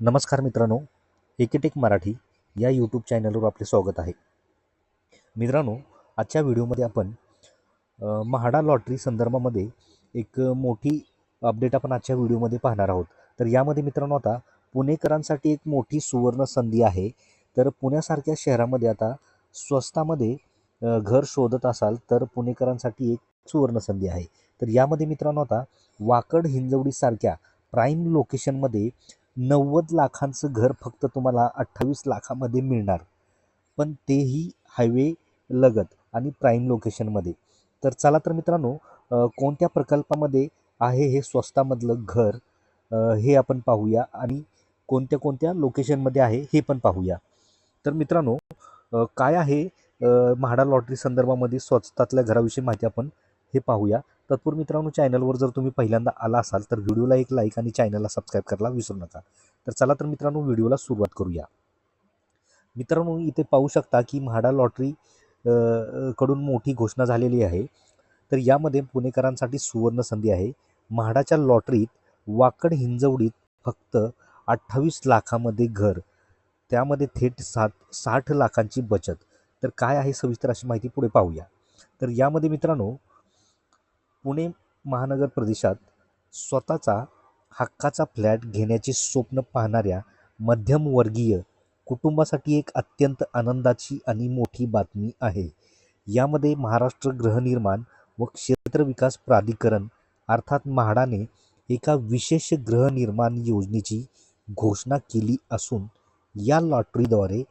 नमस्कार मित्रांनो एकेटेक मराठी या यूट्यूब चॅनलवर आपले स्वागत आहे. मित्रांनो आजच्या व्हिडिओमध्ये आपण महाडा म्हाडा लॉटरी संदर्भामध्ये एक मोठी अपडेट आपण आजच्या व्हिडिओमध्ये पाहणार आहोत. तर यामध्ये मित्रांनो आता पुणेकरांसाठी एक मोठी सुवर्ण संधी आहे. तर पुण्यासारख्या शहरामध्ये आता स्वस्तामध्ये घर शोधत असाल तर पुणेकरांसाठी एक सुवर्ण संधी आहे. तर यामध्ये मित्रांनो आता वाकड हिंजवडीसारख्या प्राईम लोकेशनमध्ये नव्वद लाखांचं घर फक्त तुम्हाला अठ्ठावीस लाखामध्ये मिळणार. पण तेही हायवे लगत आणि प्राईम लोकेशनमध्ये तर चला तर मित्रांनो कोणत्या प्रकल्पामध्ये आहे हे स्वस्तामधलं घर हे आपण पाहूया आणि कोणत्या कोणत्या लोकेशनमध्ये आहे हे पण पाहूया. तर मित्रांनो काय आहे म्हाडा लॉटरी संदर्भामध्ये स्वस्तातल्या घराविषयी माहिती आपण हे पाहूया. तत्पूर्वी मित्रांनो चॅनलवर जर तुम्ही पहिल्यांदा आला असाल तर व्हिडिओला एक लाईक आणि चॅनलला सबस्क्राईब करायला विसरू नका. तर चला तर मित्रांनो व्हिडिओला सुरुवात करूया. मित्रांनो इथे पाहू शकता की म्हाडा लॉटरी कडून मोठी घोषणा झालेली आहे. तर यामध्ये पुणेकरांसाठी सुवर्ण संधी आहे. म्हाडाच्या लॉटरीत वाकड हिंजवडीत फक्त अठ्ठावीस लाखामध्ये घर त्यामध्ये थेट सात साठ लाखांची बचत. तर काय आहे सविस्तर अशी माहिती पुढे पाहूया. तर यामध्ये मित्रांनो पुणे महानगर प्रदेशात स्वतःचा हक्काचा फ्लॅट घेण्याचे स्वप्न पाहणाऱ्या मध्यमवर्गीय कुटुंबासाठी एक अत्यंत आनंदाची आणि मोठी बातमी आहे. यामध्ये महाराष्ट्र गृहनिर्माण व क्षेत्र विकास प्राधिकरण अर्थात म्हाडाने एका विशेष गृहनिर्माण योजनेची घोषणा केली असून या लॉटरीद्वारे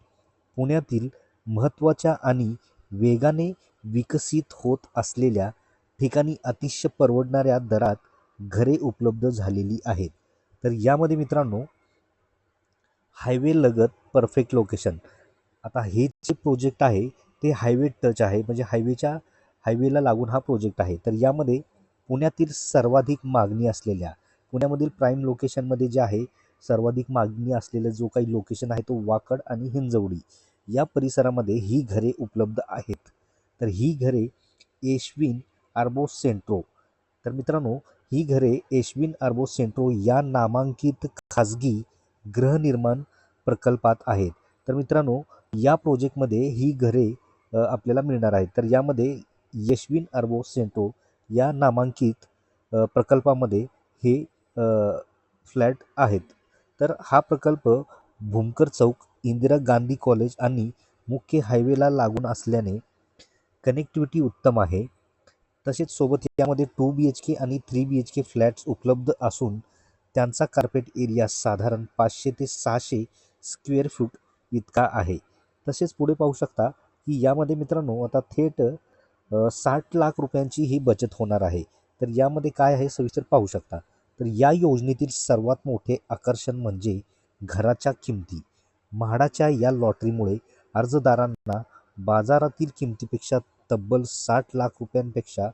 पुण्यातील महत्त्वाच्या आणि वेगाने विकसित होत असलेल्या ठिकाणी अतिशय परवडणाऱ्या दरात घरे उपलब्ध झालेली आहेत. तर यामध्ये मित्रांनो हायवे लगत परफेक्ट लोकेशन. आता हे जे प्रोजेक्ट आहे ते हायवे टच आहे. म्हणजे हायवेच्या हायवेला लागून हा प्रोजेक्ट आहे. तर यामध्ये पुण्यातील सर्वाधिक मागणी असलेल्या पुण्यामधील प्राईम लोकेशनमध्ये जे आहे सर्वाधिक मागणी असलेलं जो काही लोकेशन आहे तो वाकड आणि हिंजवडी या परिसरामध्ये ही घरे उपलब्ध आहेत. तर ही घरे एशविन आर्बो सेंट्रो. तर मित्रांनो ही घरे एशविन आर्बो सेंट्रो या नामांकित खाजगी गृहनिर्माण प्रकल्पात आहेत. तर मित्रांनो या प्रोजेक्टमध्ये ही घरे आपल्याला मिळणार आहेत. तर यामध्ये यशविन आर्बो सेंट्रो या नामांकित प्रकल्पामध्ये हे फ्लॅट आहेत. तर हा प्रकल्प भूमकर चौक इंदिरा गांधी कॉलेज आणि मुख्य हायवेला लागून असल्याने कनेक्टिव्हिटी उत्तम आहे. तसेच सोबत यामध्ये टू बी एच के आणि three B H K flats उपलब्ध असून त्यांचा कार्पेट एरिया साधारण पाचशे ते सहाशे स्क्वेअर फूट इतका आहे. तसेच पुढे पाहू शकता की यामध्ये मित्रांनो आता थेट साठ लाख रुपयांची ही बचत होणार आहे. तर यामध्ये काय आहे सविस्तर पाहू शकता. तर या योजनेतील सर्वात मोठे आकर्षण म्हणजे घराच्या किमती. म्हाडाच्या या लॉटरीमुळे अर्जदारांना बाजारातील किमतीपेक्षा तब्बल साठ लाख रुपयांपेक्षा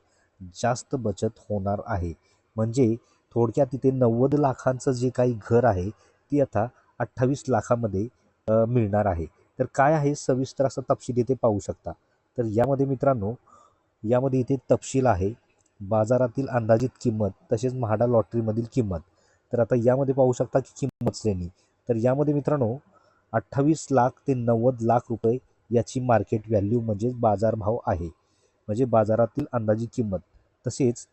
जास्त बचत होणार आहे. म्हणजे थोडक्यात तिथे नव्वद लाखांचं जे काही घर आहे ती आता अठ्ठावीस लाखामध्ये मिळणार आहे. तर काय आहे सविस्तर असा तपशील इथे पाहू शकता? तर यामध्ये मित्रांनो यामध्ये इथे तपशील आहे. बाजारातील अंदाजित किंमत तसेच म्हाडा लॉटरीमधील किंमत. तर आता यामध्ये पाहू शकता की किंमत श्रेणी. तर यामध्ये मित्रांनो अठ्ठावीस लाख ते नव्वद लाख रुपये याची मार्केट व्हॅल्यू म्हणजेच बाजारभाव आहे. म्हणजे बाजारातील अंदाजी किंमत. तसेच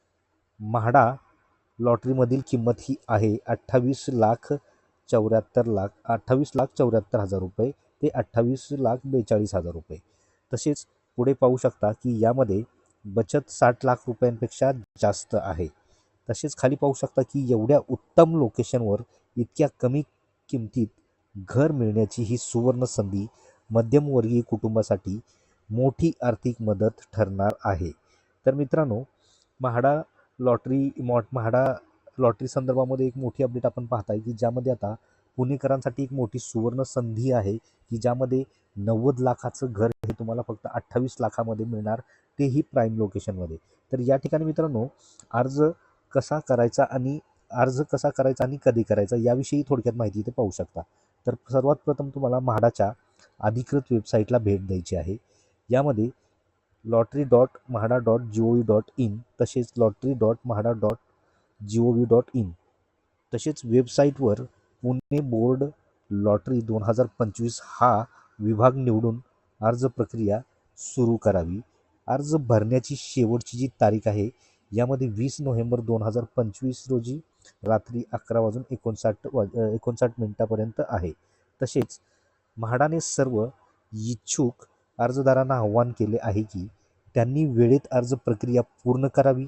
म्हाडा लॉटरीमधील किंमत ही आहे अठ्ठावीस लाख चौऱ्याहत्तर लाख अठ्ठावीस लाख चौऱ्याहत्तर हजार रुपये ते अठ्ठावीस लाख बेचाळीस हजार रुपये. तसेच पुढे पाहू शकता की यामध्ये बचत साठ लाख रुपयांपेक्षा जास्त आहे. तसेच खाली पाहू शकता की एवढ्या उत्तम लोकेशनवर इतक्या कमी किमतीत घर मिळण्याची ही सुवर्ण संधी मध्यमवर्गीय कुटुंबासाठी मोठी आर्थिक मदत ठरणार आहे. तर मित्रांनो म्हाडा लॉटरी मॉट म्हाडा लॉटरी संदर्भामध्ये एक मोठी अपडेट आपण पाहताय की ज्यामध्ये आता पुणेकरांसाठी एक मोठी सुवर्ण संधी आहे की ज्यामध्ये नव्वद लाखाचं घर हे तुम्हाला फक्त अठ्ठावीस लाखामध्ये मिळणार तेही प्राईम लोकेशनमध्ये. तर या ठिकाणी मित्रांनो अर्ज कसा करायचा आणि अर्ज कसा करायचा आणि कधी करायचा याविषयी थोडक्यात माहिती इथे पाहू शकता. तर सर्वात प्रथम तुम्हाला म्हाडाच्या अधिकृत वेबसाईटला भेट द्यायची आहे. यामध्ये lottery dot MHADA dot G O V dot in तसेच lottery dot MHADA dot G O V dot in तसेच वेबसाईटवर पुणे बोर्ड लॉटरी दोन हजार पंचवीस हा विभाग निवडून अर्ज प्रक्रिया सुरू करावी. अर्ज भरण्याची शेवटची जी तारीख आहे यामध्ये वीस नोव्हेंबर दोन हजार पंचवीस रोजी रात्री अकरा वाजून एकोणसाठ वाज एकोणसाठ मिनटापर्यंत आहे. तसेच म्हाडाने सर्व इच्छुक अर्जदारांना आव्हान केले आहे की त्यांनी वेळेत अर्ज प्रक्रिया पूर्ण करावी.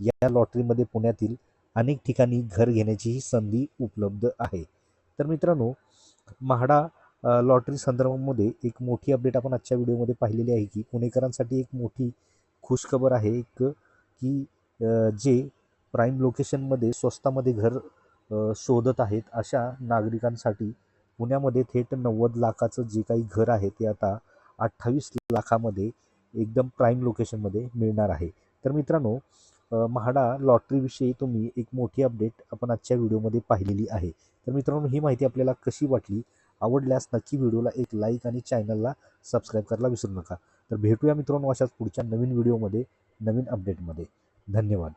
या लॉटरीमध्ये पुण्यातील अनेक ठिकाणी घर घेण्याचीही संधी उपलब्ध आहे. तर मित्रांनो म्हाडा लॉटरी संदर्भामध्ये एक मोठी अपडेट आपण आजच्या व्हिडिओमध्ये पाहिलेली आहे की पुणेकरांसाठी एक मोठी खुशखबर आहे एक की जे प्राईम लोकेशनमध्ये स्वस्तामध्ये घर शोधत आहेत अशा नागरिकांसाठी पुण्यामध्ये थेट नव्वद लाखाचं जे काही घर आहे ते आता अठ्ठावीस लाखामध्ये एकदम प्राईम लोकेशनमध्ये मिळणार आहे. तर मित्रांनो म्हाडा लॉटरीविषयी तुम्ही एक मोठी अपडेट आपण आजच्या व्हिडिओमध्ये पाहिलेली आहे. तर मित्रांनो ही माहिती आपल्याला कशी वाटली आवडल्यास नक्की व्हिडिओला एक लाईक आणि चॅनलला सबस्क्राईब करायला विसरू नका. तर भेटूया मित्रांनो अशाच पुढच्या नवीन व्हिडिओमध्ये नवीन अपडेटमध्ये धन्यवाद.